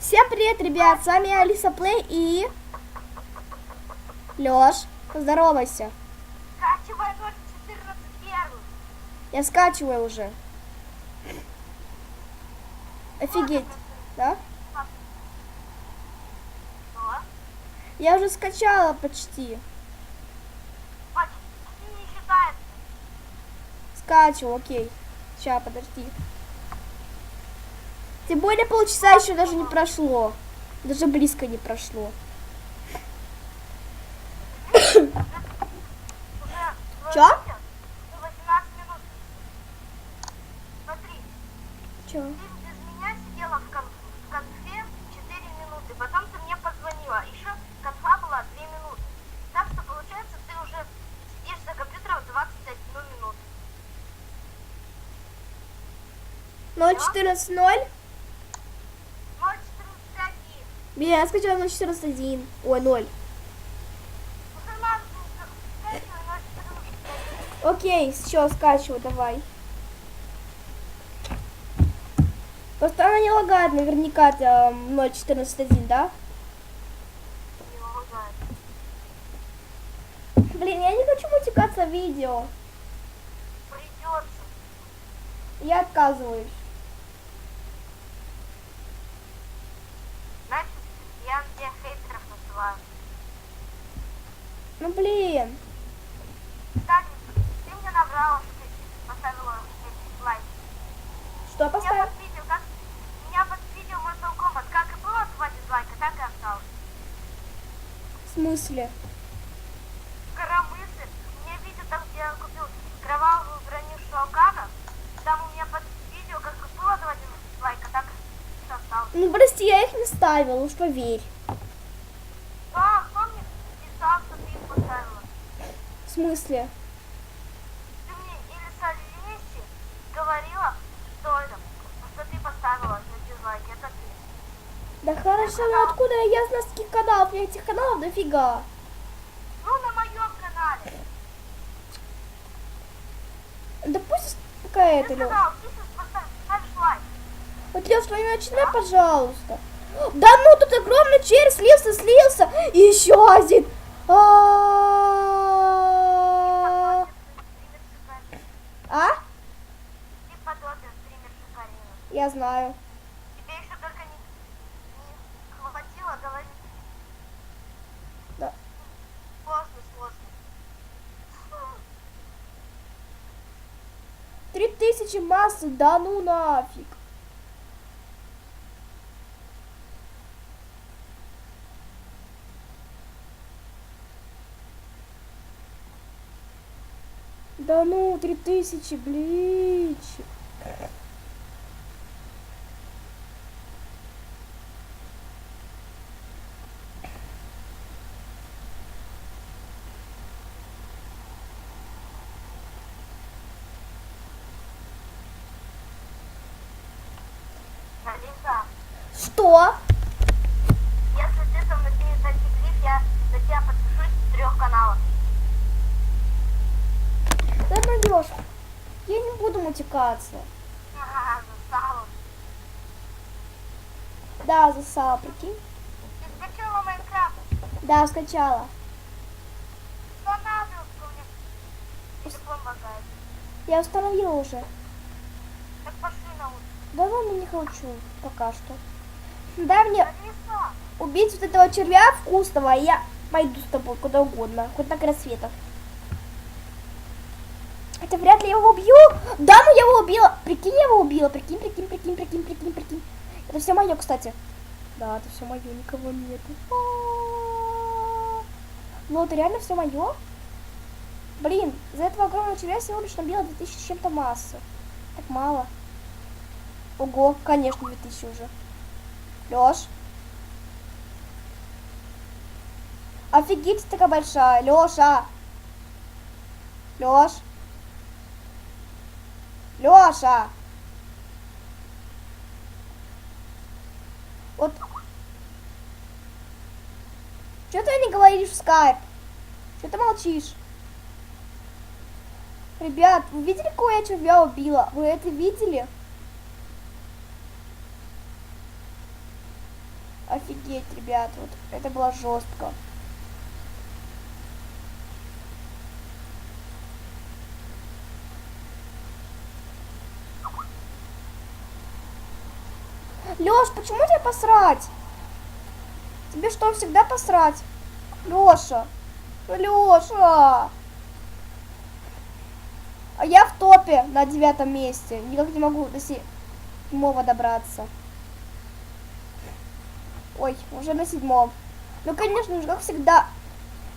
Всем привет, ребят! С вами Алиса Плей и... Лёш, поздоровайся. Скачивай 014 первый. Я скачиваю уже. Офигеть, да? Я уже скачала почти. Почти не считается. Скачиваю, окей. Сейчас, подожди. Тем более полчаса еще даже не прошло. Даже близко не прошло. Чё? смотрите, уже 18 минут. Смотри, Чё? ты без меня сидела в, кон- в конфе 4 минуты, потом ты мне позвонила. Еще конфа была 2 минуты. Так что получается, ты уже сидишь за компьютером 21 минуту. 0.14.0? 0.14.1. Блин, я скачала 0.14.1. Ой, 0. Уже надо скачивай 0.14.1. Окей, все, скачиваю, давай. Просто она не лагает наверняка там 0.14.1, да? Блин, я не хочу мультикаться в видео. Придется. Я отказываюсь. Я тебе хейтеров называю. Ну блин. Кстати, ты мне набрала, что ты поставила эти лайки. Что поставил? под видео, как... Меня под видео Mortal Kombat как и было два дизлайка, так и осталось. В смысле? Коромыслы. Мне видео там, где я купил кровавую броню Шоукана. Там у меня под видео как и было два дизлайка, так и осталось. Ну прости, я их не ставила, уж поверь. Да, кто мне писал, что ты их поставила? В смысле? Ты мне или с Алиси говорила, что это, что ты поставила на дизлайк, это ты. Да хорошо, но откуда я знаю, с каких каналов? У меня этих каналов дофига. Ну, на моем канале. Да пусть какая-то, Лёш. сказал, ты поставь, лайк. Вот, Лёш, твой начинай, пожалуйста. Да ну, тут огромный червь слился, слился. И еще один. А? А? Я знаю. Три тысячи массы, да ну нафиг. Да ну, три тысячи, блич. Алиса, Что? если ты со мной антиклиф, я на тебя подпишусь с трех каналов. Да найдешь. Я не буду мутикаться. Ага, застала. Да, засал, прикинь. Ты скачала Майнкрафт? Да, скачала. У меня. Телефон лагает. Я установила уже. Так пошли на улицу. Да ну, не хочу пока что. Дай мне убить вот этого червя вкусного, и я пойду с тобой куда угодно, хоть на край Это вряд ли я его убью. Да, ну я его убила. Прикинь, я его убила. Прикинь, прикинь, прикинь, прикинь, прикинь, прикинь. Это все мое, кстати. Да, это все мое, никого нету. А-а-а. Ну, это реально все мое? Блин, за этого огромного червя всего лишь набила 2000 с чем-то массы. Так мало. Ого, конечно, 2000 уже. Лёш. Офигеть, такая большая. Лёша. Лёш. Лёша. Вот. Что ты не говоришь в скайп? Что ты молчишь? Ребят, вы видели, какого я червя убила? Вы это видели? Офигеть, ребят, вот это было жестко. Лёш, почему тебе посрать? Тебе что, всегда посрать? Лёша, Лёша. А я в топе на девятом месте. Никак не могу до седьмого добраться. Ой, уже на седьмом. Ну, конечно же, как всегда,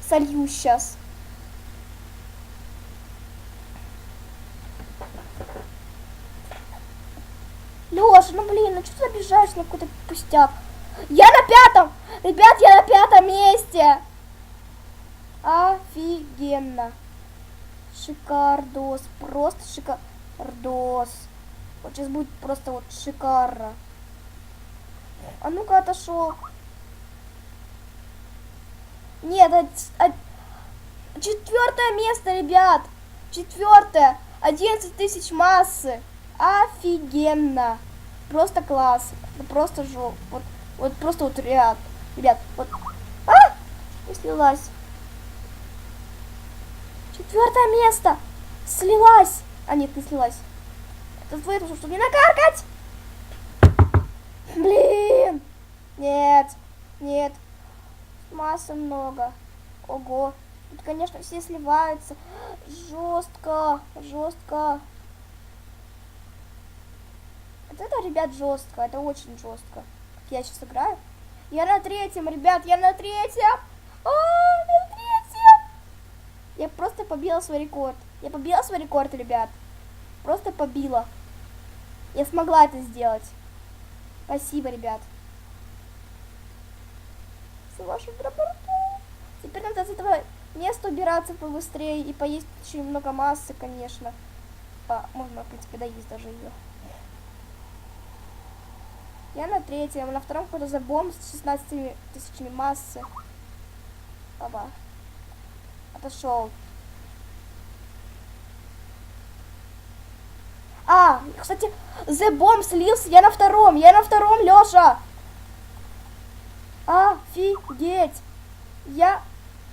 солью сейчас. Леша, ну блин, ну что ты обижаешься на какой-то пустяк? Я на пятом! Ребят, я на пятом месте! Офигенно. Шикардос. Просто шикардос. Вот сейчас будет просто вот шикарно. А ну-ка отошел. Нет, а, а- четвертое место, ребят. Четвертое. 11 тысяч массы. Офигенно. Просто класс. Просто жо. Вот, вот просто вот ряд. Ребят, вот. А! Не слилась. Четвертое место. Слилась. А нет, не слилась. Это твое, чтобы не накаркать. Блин! Нет, нет. Массы много. Ого. Тут, конечно, все сливаются. Жестко, жестко. Вот это, ребят, жестко. Это очень жестко. Как я сейчас играю. Я на третьем, ребят, я на третьем. А, на третьем. Я просто побила свой рекорд. Я побила свой рекорд, ребят. Просто побила. Я смогла это сделать. Спасибо, ребят. За вашу работу. Теперь надо с этого места убираться побыстрее и поесть очень много массы, конечно. А, можно, в принципе, доесть даже ее. Я на третьем, на втором какой-то забом с 16 тысячами массы. Оба. Отошел. А, кстати, The Bomb слился, я на втором, я на втором, Леша. Офигеть. Я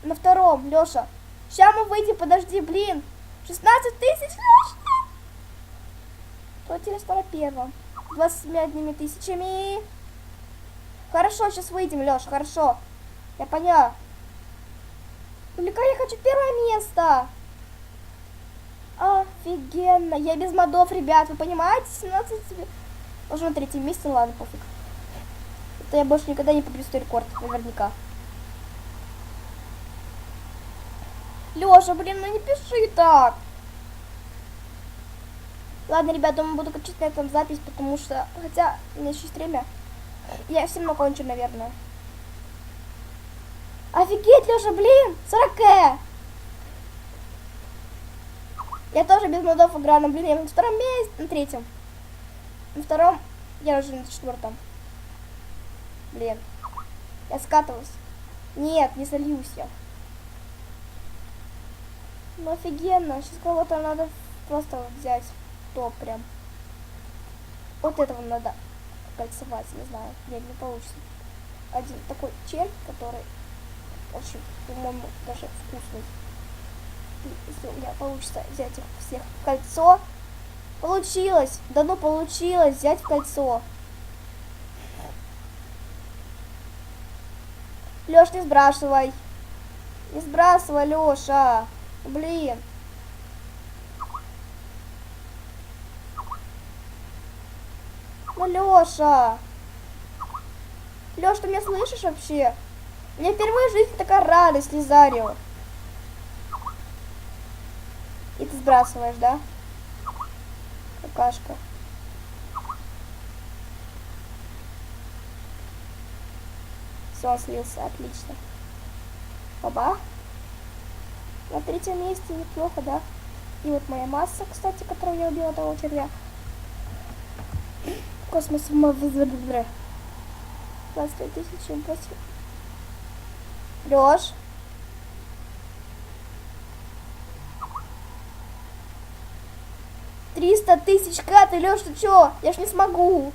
на втором, Леша. Сейчас мы выйдем, подожди, блин. 16 тысяч, Леша. Кто интересно на первом? 21 тысячами. Хорошо, сейчас выйдем, Леша, хорошо. Я поняла. Только я хочу первое место. Офигенно. Я без модов, ребят. Вы понимаете? 17 Уже на третьем месте, ладно, пофиг. Это я больше никогда не побью свой рекорд, наверняка. Леша, блин, ну не пиши так. Ладно, ребят, думаю, буду качать на этом запись, потому что... Хотя, у меня еще время. Я все равно кончу, наверное. Офигеть, Леша, блин, 40 Я тоже без модов играю, но, блин, я на втором месте, на третьем. На втором, я уже на четвертом. Блин, я скатываюсь. Нет, не сольюсь я. Ну офигенно, сейчас кого-то надо просто взять топ прям. Вот этого надо кольцевать, не знаю, нет, не получится. Один такой чель, который очень, по-моему, даже вкусный. И если у меня получится взять их всех в кольцо, получилось, да ну получилось взять в кольцо. Леш, не сбрасывай. Не сбрасывай, Леша. Блин. Ну, Леша. Леш, ты меня слышишь вообще? Меня впервые в жизни такая радость, Лизарио. И ты сбрасываешь, да? Какашка. Все, он слился, отлично. Оба. На третьем месте неплохо, да? И вот моя масса, кстати, которую я убила того червя. Космос мы вызвали. 23 тысячи. Лёш. Триста тысяч каты, Лёш, ты чё? Я ж не смогу.